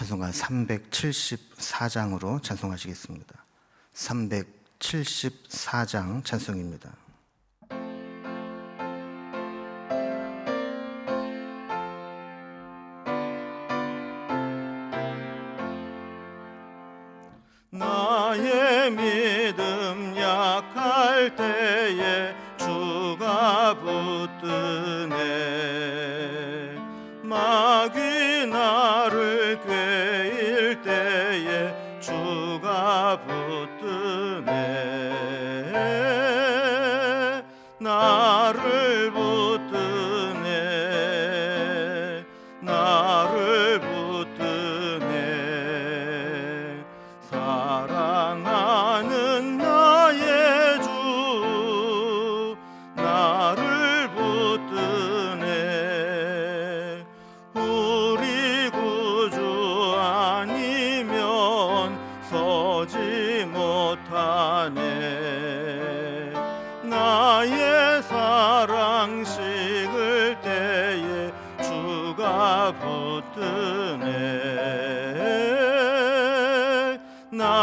찬송가 374장으로 찬송하시겠습니다. 374장 찬송입니다.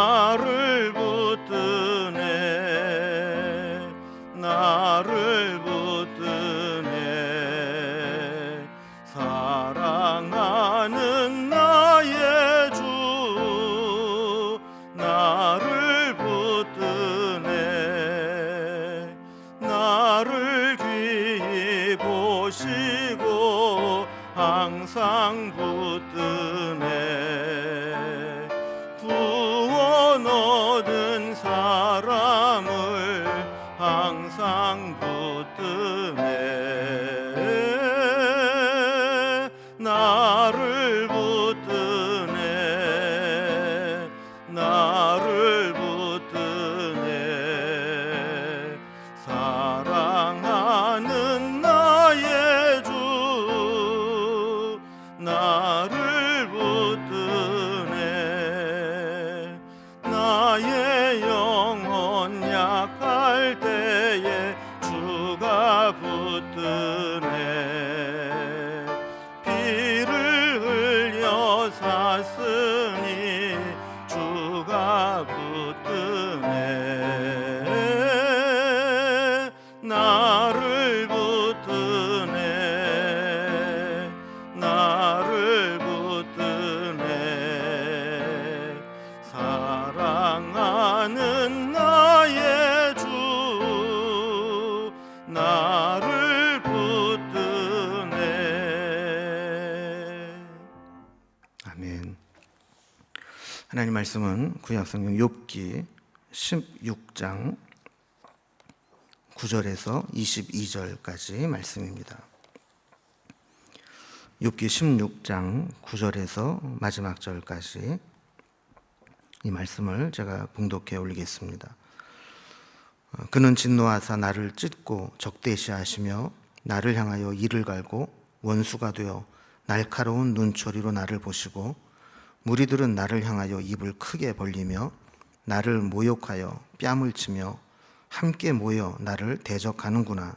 나를 말씀은 구약성경 욥기 16장 9절에서 22절까지 말씀입니다. 욥기 16장 9절에서 마지막 절까지 이 말씀을 제가 봉독해 올리겠습니다. 어, 그는 진노하사 나를 찢고 적대시하시며 나를 향하여 이를 갈고 원수가 되어 날카로운 눈초리로 나를 보시고 무리들은 나를 향하여 입을 크게 벌리며 나를 모욕하여 뺨을 치며 함께 모여 나를 대적하는구나.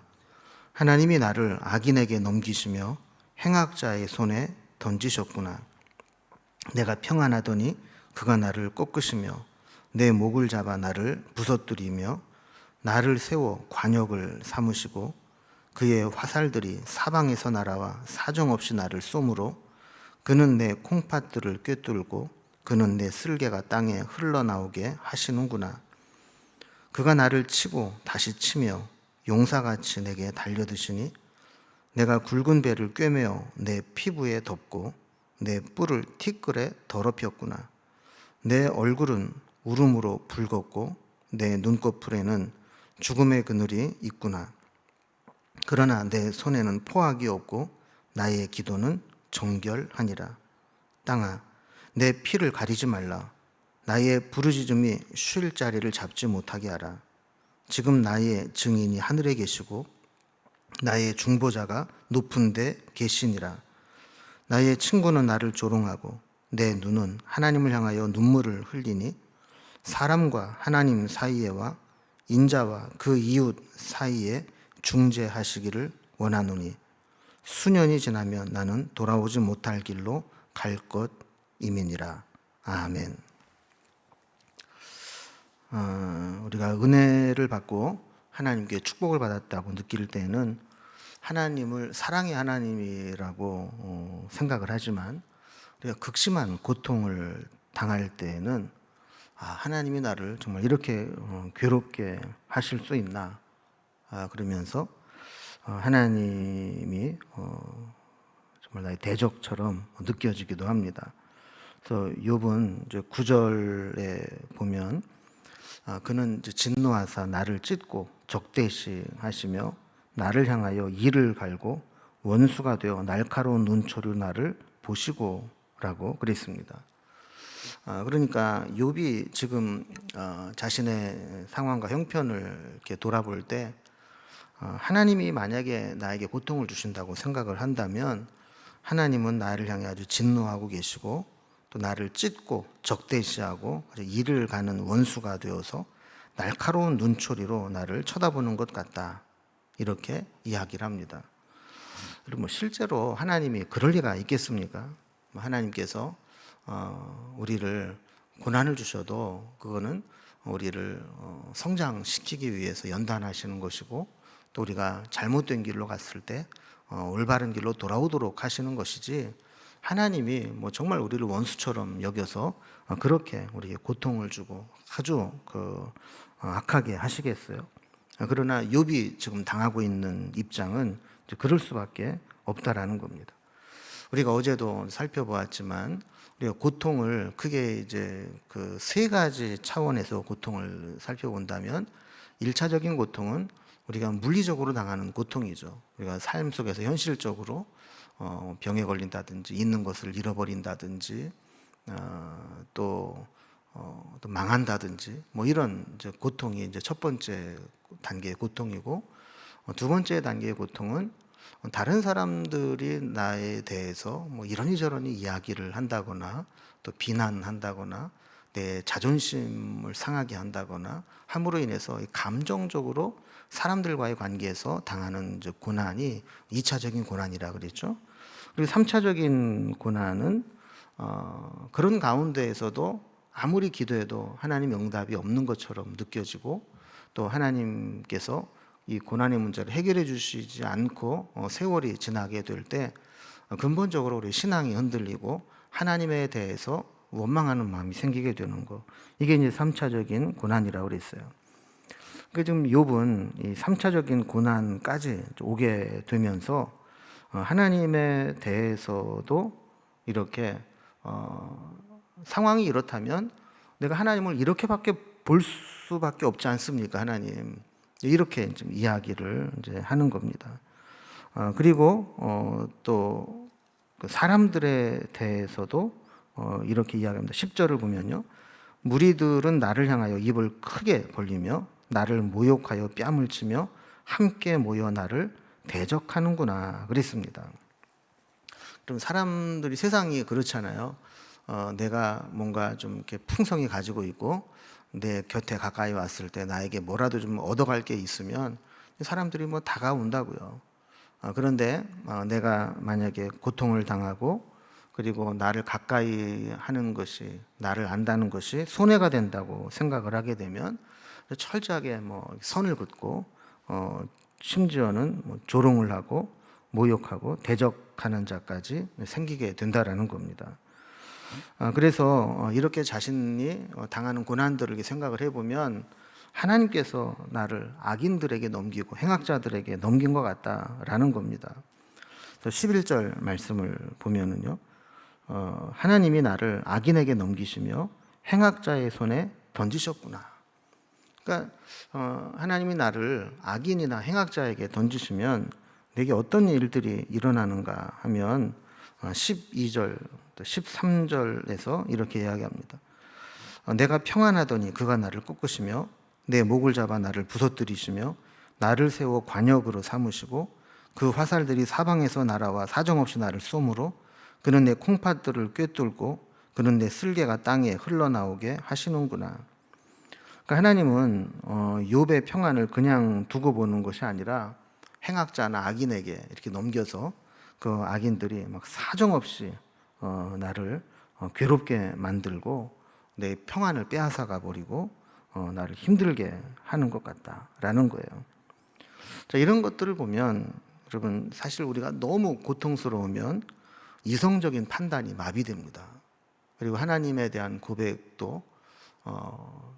하나님이 나를 악인에게 넘기시며 행악자의 손에 던지셨구나. 내가 평안하더니 그가 나를 꺾으시며 내 목을 잡아 나를 부서뜨리며 나를 세워 관역을 삼으시고 그의 화살들이 사방에서 날아와 사정없이 나를 쏘므로 그는 내 콩팥들을 꿰뚫고 그는 내 쓸개가 땅에 흘러나오게 하시는구나. 그가 나를 치고 다시 치며 용사같이 내게 달려드시니 내가 굵은 배를 꿰매어 내 피부에 덮고 내 뿔을 티끌에 더럽혔구나. 내 얼굴은 울음으로 붉었고 내 눈꺼풀에는 죽음의 그늘이 있구나. 그러나 내 손에는 포악이 없고 나의 기도는 정결하니라. 땅아, 내 피를 가리지 말라. 나의 부르짖음이 쉴 자리를 잡지 못하게 하라. 지금 나의 증인이 하늘에 계시고 나의 중보자가 높은 데 계시니라. 나의 친구는 나를 조롱하고 내 눈은 하나님을 향하여 눈물을 흘리니 사람과 하나님 사이에와 인자와 그 이웃 사이에 중재하시기를 원하노니 수년이 지나면 나는 돌아오지 못할 길로 갈 것 이민이라. 아멘. 어, 우리가 은혜를 받고 하나님께 축복을 받았다고 느낄 때는 하나님을 사랑의 하나님이라고 어, 생각을 하지만 우리가 극심한 고통을 당할 때는 아, 하나님이 나를 정말 이렇게 어, 괴롭게 하실 수 있나 아, 그러면서 어, 하나님이 어, 정말 나의 대적처럼 느껴지기도 합니다. 그래서 욥은 이제 9절에 보면 아, 그는 진노하사 나를 찢고 적대시하시며 나를 향하여 이를 갈고 원수가 되어 날카로운 눈초리로 나를 보시고라고 그랬습니다. 아, 그러니까 욥이 지금 어, 자신의 상황과 형편을 이렇게 돌아볼 때 어, 하나님이 만약에 나에게 고통을 주신다고 생각을 한다면 하나님은 나를 향해 아주 진노하고 계시고 또 나를 찢고 적대시하고 이를 가는 원수가 되어서 날카로운 눈초리로 나를 쳐다보는 것 같다. 이렇게 이야기를 합니다. 그리고 뭐 실제로 하나님이 그럴 리가 있겠습니까? 뭐 하나님께서 어, 우리를 고난을 주셔도 그거는 우리를 어, 성장시키기 위해서 연단하시는 것이고 또 우리가 잘못된 길로 갔을 때 어, 올바른 길로 돌아오도록 하시는 것이지 하나님이 뭐 정말 우리를 원수처럼 여겨서 어, 그렇게 우리에게 고통을 주고 아주 그 어, 악하게 하시겠어요. 어, 그러나 욥이 지금 당하고 있는 입장은 그럴 수밖에 없다라는 겁니다. 우리가 어제도 살펴보았지만 우리가 고통을 크게 이제 그 세 가지 차원에서 고통을 살펴본다면 일차적인 고통은 우리가 물리적으로 당하는 고통이죠. 우리가 삶 속에서 현실적으로 어, 병에 걸린다든지 있는 것을 잃어버린다든지 어, 또, 어, 또 망한다든지 뭐 이런 고통이 이제 첫 번째 단계의 고통이고 어, 두 번째 단계의 고통은 다른 사람들이 나에 대해서 뭐 이러니 저러니 이야기를 한다거나 또 비난한다거나 내 자존심을 상하게 한다거나 함으로 인해서 감정적으로 사람들과의 관계에서 당하는 고난이 2차적인 고난이라 그랬죠. 그리고 3차적인 고난은 어, 그런 가운데에서도 아무리 기도해도 하나님 응답이 없는 것처럼 느껴지고 또 하나님께서 이 고난의 문제를 해결해 주시지 않고 어, 세월이 지나게 될 때 근본적으로 우리 신앙이 흔들리고 하나님에 대해서 원망하는 마음이 생기게 되는 거. 이게 이제 3차적인 고난이라고 그랬어요. 그 지금 욥은 이 3차적인 고난까지 오게 되면서 어, 하나님에 대해서도 이렇게 어, 상황이 이렇다면 내가 하나님을 이렇게밖에 볼 수밖에 없지 않습니까, 하나님? 이렇게 좀 이야기를 이제 하는 겁니다. 어, 그리고 어, 또그 사람들에 대해서도 어, 이렇게 이야기합니다. 10절을 보면요. 무리들은 나를 향하여 입을 크게 벌리며 나를 모욕하여 뺨을 치며 함께 모여 나를 대적하는구나 그랬습니다. 그럼 사람들이 세상이 그렇잖아요. 어, 내가 뭔가 좀 이렇게 풍성이 가지고 있고 내 곁에 가까이 왔을 때 나에게 뭐라도 좀 얻어갈 게 있으면 사람들이 뭐 다가온다고요. 어, 그런데 어, 내가 만약에 고통을 당하고 그리고 나를 가까이 하는 것이 나를 안다는 것이 손해가 된다고 생각을 하게 되면 철저하게 뭐 선을 긋고 어 심지어는 뭐 조롱을 하고 모욕하고 대적하는 자까지 생기게 된다라는 겁니다. 아, 그래서 이렇게 자신이 당하는 고난들을 생각을 해보면 하나님께서 나를 악인들에게 넘기고 행악자들에게 넘긴 것 같다라는 겁니다. 11절 말씀을 보면은요, 어, 하나님이 나를 악인에게 넘기시며 행악자의 손에 던지셨구나. 그러니까 어, 하나님이 나를 악인이나 행악자에게 던지시면 내게 어떤 일들이 일어나는가 하면 12절, 어, 13절에서 이렇게 이야기합니다. 어, 내가 평안하더니 그가 나를 꺾으시며 내 목을 잡아 나를 부서뜨리시며 나를 세워 관역으로 삼으시고 그 화살들이 사방에서 날아와 사정없이 나를 쏘므로 그는 내 콩팥들을 꿰뚫고 그는 내 쓸개가 땅에 흘러나오게 하시는구나. 그러니까 하나님은 어, 욥의 평안을 그냥 두고 보는 것이 아니라 행악자나 악인에게 이렇게 넘겨서 그 악인들이 막 사정없이 어, 나를 어, 괴롭게 만들고 내 평안을 빼앗아가 버리고 어, 나를 힘들게 하는 것 같다라는 거예요. 자, 이런 것들을 보면 여러분 사실 우리가 너무 고통스러우면 이성적인 판단이 마비됩니다. 그리고 하나님에 대한 고백도 어,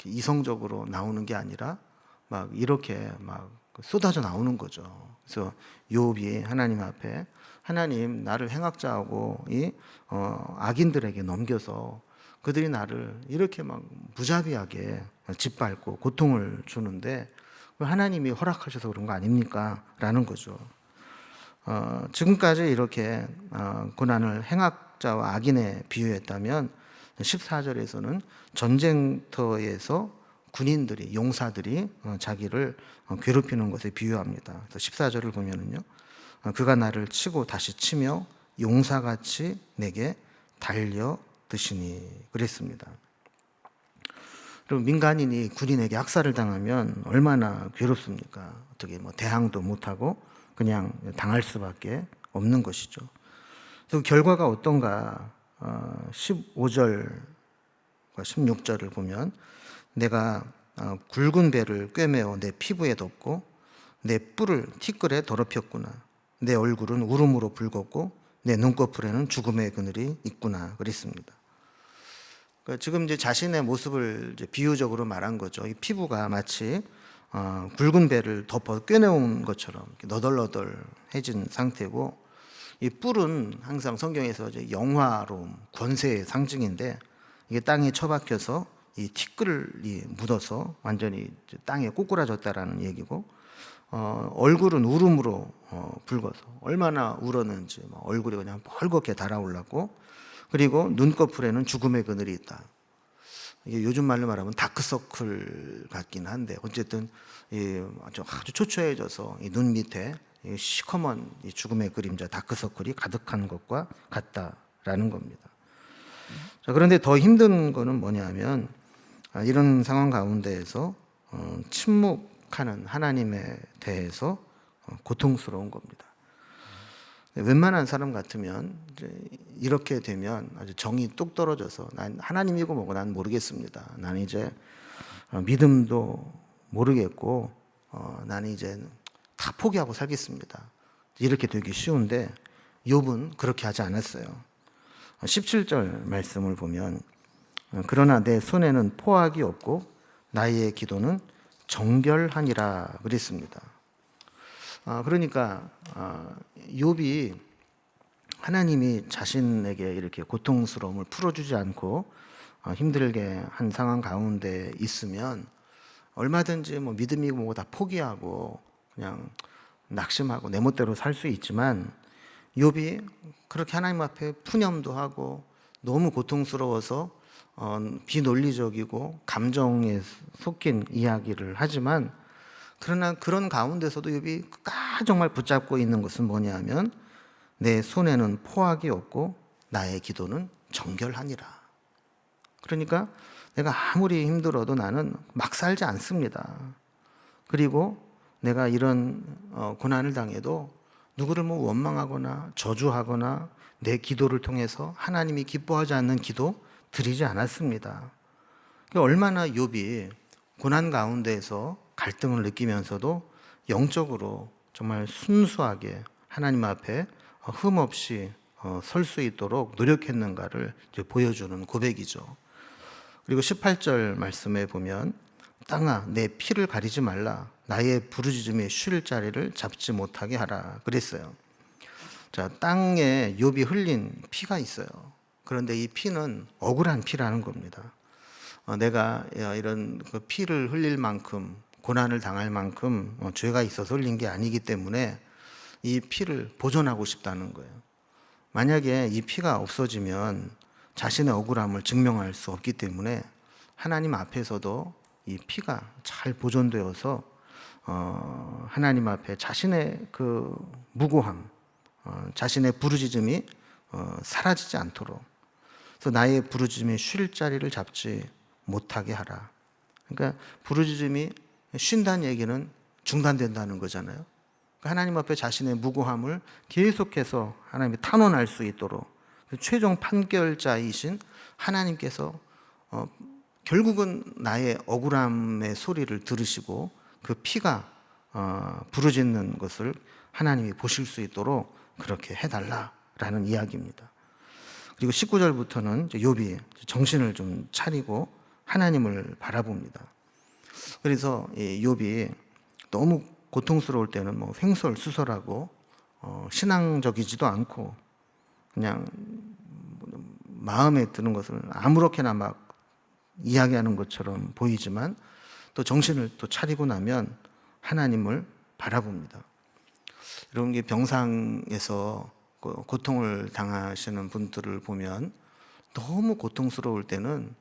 이렇게 이성적으로 나오는 게 아니라 막 이렇게 막 쏟아져 나오는 거죠. 그래서 요업이 하나님 앞에 하나님 나를 행악자하고 이 어, 악인들에게 넘겨서 그들이 나를 이렇게 막 무자비하게 짓밟고 고통을 주는데 하나님이 허락하셔서 그런 거 아닙니까? 라는 거죠. 어, 지금까지 이렇게 어, 고난을 행악자와 악인에 비유했다면 14절에서는 전쟁터에서 군인들이 용사들이 어, 자기를 어, 괴롭히는 것에 비유합니다. 그래서 14절을 보면은요. 어, 그가 나를 치고 다시 치며 용사같이 내게 달려 드시니 그랬습니다. 그리고 민간인이 군인에게 학살을 당하면 얼마나 괴롭습니까? 어떻게 뭐 대항도 못하고 그냥 당할 수밖에 없는 것이죠. 그 결과가 어떤가? 어, 15절과 16절을 보면 내가 어, 굵은 배를 꿰매어 내 피부에 덮고 내 뿔을 티끌에 더럽혔구나. 내 얼굴은 울음으로 붉었고 내 눈꺼풀에는 죽음의 그늘이 있구나. 그랬습니다. 그러니까 지금 이제 자신의 모습을 이제 비유적으로 말한 거죠. 이 피부가 마치 어, 굵은 배를 덮어 꿰내온 것처럼 너덜너덜해진 상태고 이 뿔은 항상 성경에서 영화로움, 권세의 상징인데 이게 땅에 처박혀서 이 티끌이 묻어서 완전히 땅에 꼬꾸라졌다라는 얘기고 어, 얼굴은 울음으로 어, 붉어서 얼마나 울었는지 막 얼굴이 그냥 뻘겋게 달아올랐고 그리고 눈꺼풀에는 죽음의 그늘이 있다. 이게 요즘 말로 말하면 다크서클 같긴 한데 어쨌든 이 아주 아주 초췌해져서 이 눈 밑에 이 시커먼 이 죽음의 그림자 다크서클이 가득한 것과 같다라는 겁니다. 자, 그런데 더 힘든 거는 뭐냐면 아, 이런 상황 가운데에서 어, 침묵하는 하나님에 대해서 어, 고통스러운 겁니다. 웬만한 사람 같으면 이렇게 되면 아주 정이 뚝 떨어져서 난 하나님이고 뭐고 난 모르겠습니다. 나는 이제 어, 믿음도 모르겠고 어, 나는 이제 다 포기하고 살겠습니다. 이렇게 되기 쉬운데 욥은 그렇게 하지 않았어요. 17절 말씀을 보면 어, 그러나 내 손에는 포악이 없고 나의 기도는 정결하니라 그랬습니다. 아, 그러니까 아, 욥이 하나님이 자신에게 이렇게 고통스러움을 풀어주지 않고 어, 힘들게 한 상황 가운데 있으면 얼마든지 뭐 믿음이고 뭐고 다 포기하고 그냥 낙심하고 내 멋대로 살 수 있지만 욥이 그렇게 하나님 앞에 푸념도 하고 너무 고통스러워서 어, 비논리적이고 감정에 섞인 이야기를 하지만 그러나 그런 가운데서도 욥이 까 정말 붙잡고 있는 것은 뭐냐면 내 손에는 포악이 없고 나의 기도는 정결하니라. 그러니까 내가 아무리 힘들어도 나는 막 살지 않습니다. 그리고 내가 이런 어, 고난을 당해도 누구를 뭐 원망하거나 저주하거나 내 기도를 통해서 하나님이 기뻐하지 않는 기도 드리지 않았습니다. 그러니까 얼마나 욥이 고난 가운데에서 갈등을 느끼면서도 영적으로 정말 순수하게 하나님 앞에 흠 없이 어, 설수 있도록 노력했는가를 보여주는 고백이죠. 그리고 18절 말씀에 보면 땅아 내 피를 가리지 말라 나의 부르짖음에 쉴 자리를 잡지 못하게 하라 그랬어요. 자 땅에 욥이 흘린 피가 있어요. 그런데 이 피는 억울한 피라는 겁니다. 어, 내가 이런 그 피를 흘릴 만큼 고난을 당할 만큼 어, 죄가 있어서 흘린 게 아니기 때문에 이 피를 보존하고 싶다는 거예요. 만약에 이 피가 없어지면 자신의 억울함을 증명할 수 없기 때문에 하나님 앞에서도 이 피가 잘 보존되어서 어, 하나님 앞에 자신의 그 무고함, 어, 자신의 부르짖음이 어, 사라지지 않도록 그래서 나의 부르짖음이 쉴 자리를 잡지 못하게 하라. 그러니까 부르짖음이 쉰다는 얘기는 중단된다는 거잖아요. 그러니까 하나님 앞에 자신의 무고함을 계속해서 하나님이 탄원할 수 있도록 최종 판결자이신 하나님께서 어, 결국은 나의 억울함의 소리를 들으시고 그 피가 어, 부르짖는 것을 하나님이 보실 수 있도록 그렇게 해달라라는 이야기입니다. 그리고 19절부터는 욥이 정신을 좀 차리고 하나님을 바라봅니다. 그래서 이 욥이 너무 고통스러울 때는 뭐 횡설수설하고 어, 신앙적이지도 않고 그냥 마음에 드는 것을 아무렇게나 막 이야기하는 것처럼 보이지만 또 정신을 또 차리고 나면 하나님을 바라봅니다. 이런 게 병상에서 그 고통을 당하시는 분들을 보면 너무 고통스러울 때는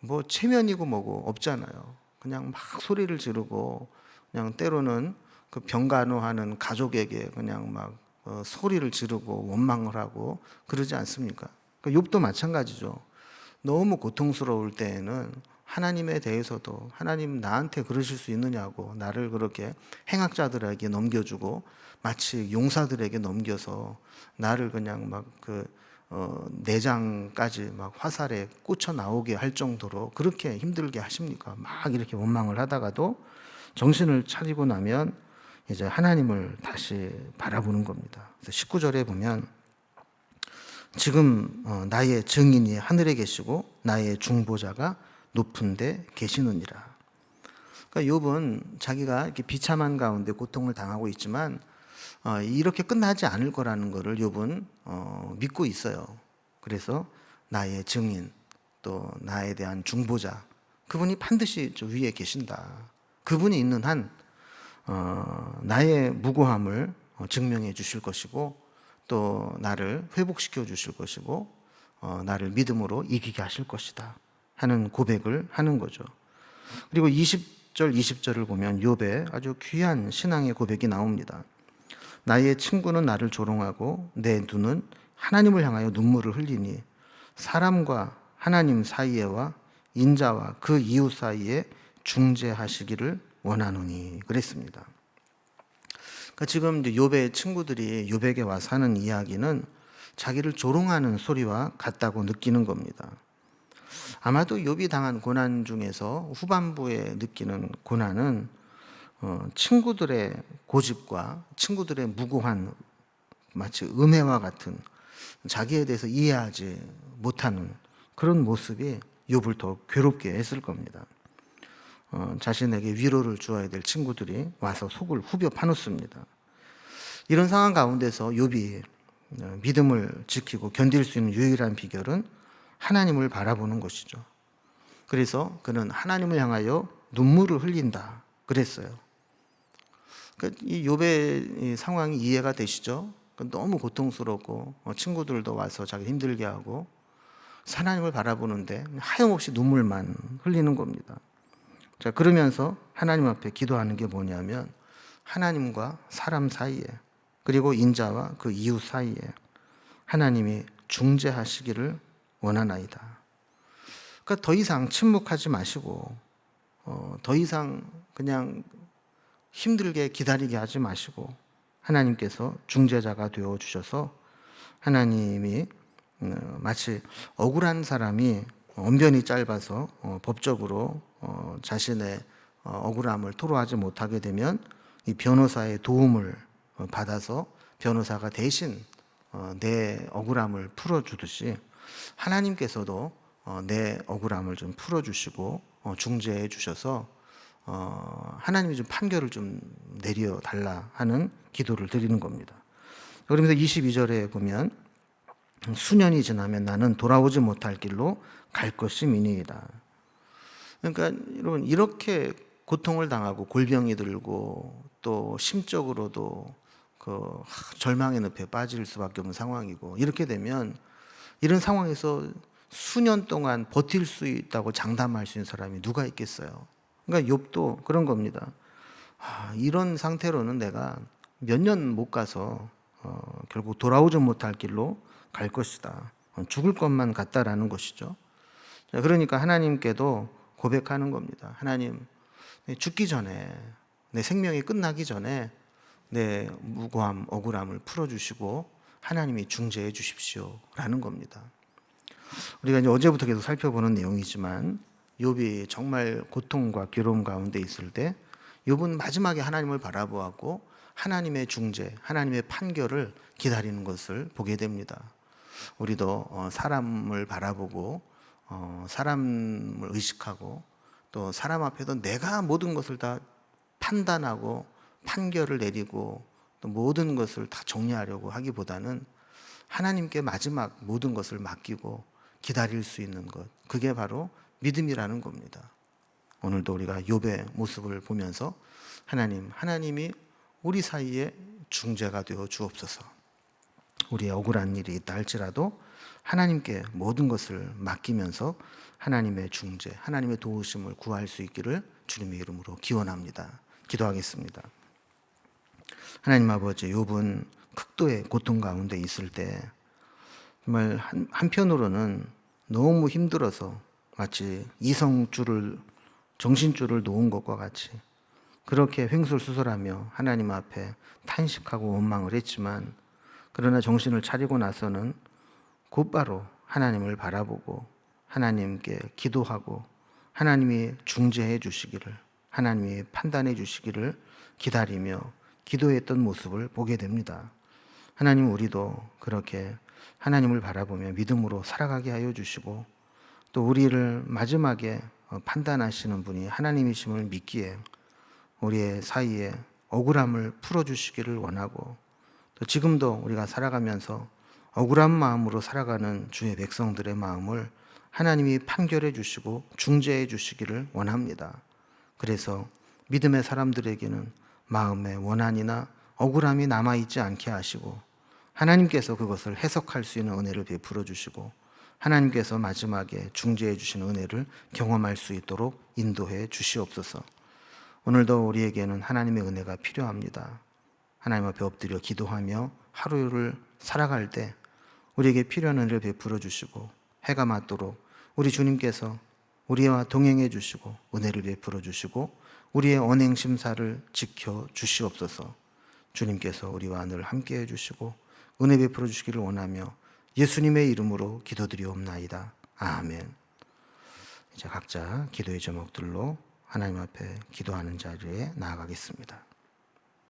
뭐 체면이고 뭐고 없잖아요. 그냥 막 소리를 지르고 그냥 때로는 그 병간호하는 가족에게 그냥 막 어, 소리를 지르고 원망을 하고 그러지 않습니까? 그 욥도 마찬가지죠. 너무 고통스러울 때에는 하나님에 대해서도 하나님 나한테 그러실 수 있느냐고 나를 그렇게 행악자들에게 넘겨주고 마치 용사들에게 넘겨서 나를 그냥 막 그 어, 내장까지 막 화살에 꽂혀 나오게 할 정도로 그렇게 힘들게 하십니까? 막 이렇게 원망을 하다가도 정신을 차리고 나면 이제 하나님을 다시 바라보는 겁니다. 그래서 19절에 보면 지금 어, 나의 증인이 하늘에 계시고 나의 중보자가 높은데 계시느니라. 그러니까 욥은 자기가 이렇게 비참한 가운데 고통을 당하고 있지만 어, 이렇게 끝나지 않을 거라는 것을 욥은 어, 믿고 있어요. 그래서 나의 증인 또 나에 대한 중보자 그분이 반드시 저 위에 계신다. 그분이 있는 한 나의 무고함을 증명해 주실 것이고 또 나를 회복시켜 주실 것이고 어, 나를 믿음으로 이기게 하실 것이다 하는 고백을 하는 거죠. 그리고 20절 20절을 보면 욥의 아주 귀한 신앙의 고백이 나옵니다. 나의 친구는 나를 조롱하고 내 눈은 하나님을 향하여 눈물을 흘리니 사람과 하나님 사이에와 인자와 그 이웃 사이에 중재하시기를 원하노니 그랬습니다. 그러니까 지금 이제 욥의 친구들이 욥에게 와서 하는 이야기는 자기를 조롱하는 소리와 같다고 느끼는 겁니다. 아마도 욥이 당한 고난 중에서 후반부에 느끼는 고난은 어, 친구들의 고집과 친구들의 무고한 마치 음해와 같은 자기에 대해서 이해하지 못하는 그런 모습이 욥을 더 괴롭게 했을 겁니다. 어, 자신에게 위로를 주어야 될 친구들이 와서 속을 후벼 파놓습니다. 이런 상황 가운데서 욥이 어, 믿음을 지키고 견딜 수 있는 유일한 비결은 하나님을 바라보는 것이죠. 그래서 그는 하나님을 향하여 눈물을 흘린다 그랬어요. 그러니까 이 욥의 상황이 이해가 되시죠? 너무 고통스럽고 어, 친구들도 와서 자기 힘들게 하고 하나님을 바라보는데 하염없이 눈물만 흘리는 겁니다. 자, 그러면서 하나님 앞에 기도하는 게 뭐냐면 하나님과 사람 사이에 그리고 인자와 그 이웃 사이에 하나님이 중재하시기를 원하나이다. 그러니까 더 이상 침묵하지 마시고 어, 더 이상 그냥 힘들게 기다리게 하지 마시고 하나님께서 중재자가 되어 주셔서 하나님이 어, 마치 억울한 사람이 언변이 짧아서 어, 법적으로 어, 자신의 어, 억울함을 토로하지 못하게 되면 이 변호사의 도움을 어, 받아서 변호사가 대신 어, 내 억울함을 풀어주듯이 하나님께서도 어, 내 억울함을 좀 풀어주시고 어, 중재해 주셔서 어, 하나님이 좀 판결을 좀 내려 달라 하는 기도를 드리는 겁니다. 그러면서 22절에 보면 수년이 지나면 나는 돌아오지 못할 길로 갈 것이 미니이다. 그러니까 여러분 이렇게 고통을 당하고 골병이 들고 또 심적으로도 그 절망의 늪에 빠질 수밖에 없는 상황이고 이렇게 되면 이런 상황에서 수년 동안 버틸 수 있다고 장담할 수 있는 사람이 누가 있겠어요? 그러니까 욥도 그런 겁니다. 아, 이런 상태로는 내가 몇 년 못 가서 어, 결국 돌아오지 못할 길로 갈 것이다. 죽을 것만 같다라는 것이죠. 그러니까 하나님께도 고백하는 겁니다. 하나님, 죽기 전에, 내 생명이 끝나기 전에 내 무고함, 억울함을 풀어주시고 하나님이 중재해 주십시오라는 겁니다. 우리가 이제 어제부터 계속 살펴보는 내용이지만 욥이 정말 고통과 괴로움 가운데 있을 때 욥은 마지막에 하나님을 바라보고 하나님의 중재, 하나님의 판결을 기다리는 것을 보게 됩니다. 우리도 어, 사람을 바라보고 어, 사람을 의식하고 또 사람 앞에서 내가 모든 것을 다 판단하고 판결을 내리고 또 모든 것을 다 정리하려고 하기보다는 하나님께 마지막 모든 것을 맡기고 기다릴 수 있는 것 그게 바로 믿음이라는 겁니다. 오늘도 우리가 욥의 모습을 보면서 하나님 하나님이 우리 사이에 중재가 되어 주옵소서. 우리의 억울한 일이 있다 할지라도 하나님께 모든 것을 맡기면서 하나님의 중재, 하나님의 도우심을 구할 수 있기를 주님의 이름으로 기원합니다. 기도하겠습니다. 하나님 아버지, 욥은 극도의 고통 가운데 있을 때 정말 한, 한편으로는 너무 힘들어서 마치 이성줄을 정신줄을 놓은 것과 같이 그렇게 횡설수설하며 하나님 앞에 탄식하고 원망을 했지만 그러나 정신을 차리고 나서는 곧바로 하나님을 바라보고 하나님께 기도하고 하나님이 중재해 주시기를 하나님이 판단해 주시기를 기다리며 기도했던 모습을 보게 됩니다. 하나님 우리도 그렇게 하나님을 바라보며 믿음으로 살아가게 하여 주시고 또 우리를 마지막에 어, 판단하시는 분이 하나님이심을 믿기에 우리의 사이에 억울함을 풀어 주시기를 원하고 또 지금도 우리가 살아가면서 억울한 마음으로 살아가는 주의 백성들의 마음을 하나님이 판결해 주시고 중재해 주시기를 원합니다. 그래서 믿음의 사람들에게는 마음의 원한이나 억울함이 남아 있지 않게 하시고 하나님께서 그것을 해석할 수 있는 은혜를 베풀어 주시고 하나님께서 마지막에 중재해 주시는 은혜를 경험할 수 있도록 인도해 주시옵소서. 오늘도 우리에게는 하나님의 은혜가 필요합니다. 하나님 앞에 엎드려 기도하며 하루를 살아갈 때 우리에게 필요한 은혜를 베풀어 주시고 해가 맞도록 우리 주님께서 우리와 동행해 주시고 은혜를 베풀어 주시고 우리의 언행 심사를 지켜 주시옵소서. 주님께서 우리와 늘 함께 해 주시고 은혜 베풀어 주시기를 원하며 예수님의 이름으로 기도드리옵나이다. 아멘. 이제 각자 기도의 제목들로 하나님 앞에 기도하는 자리에 나아가겠습니다.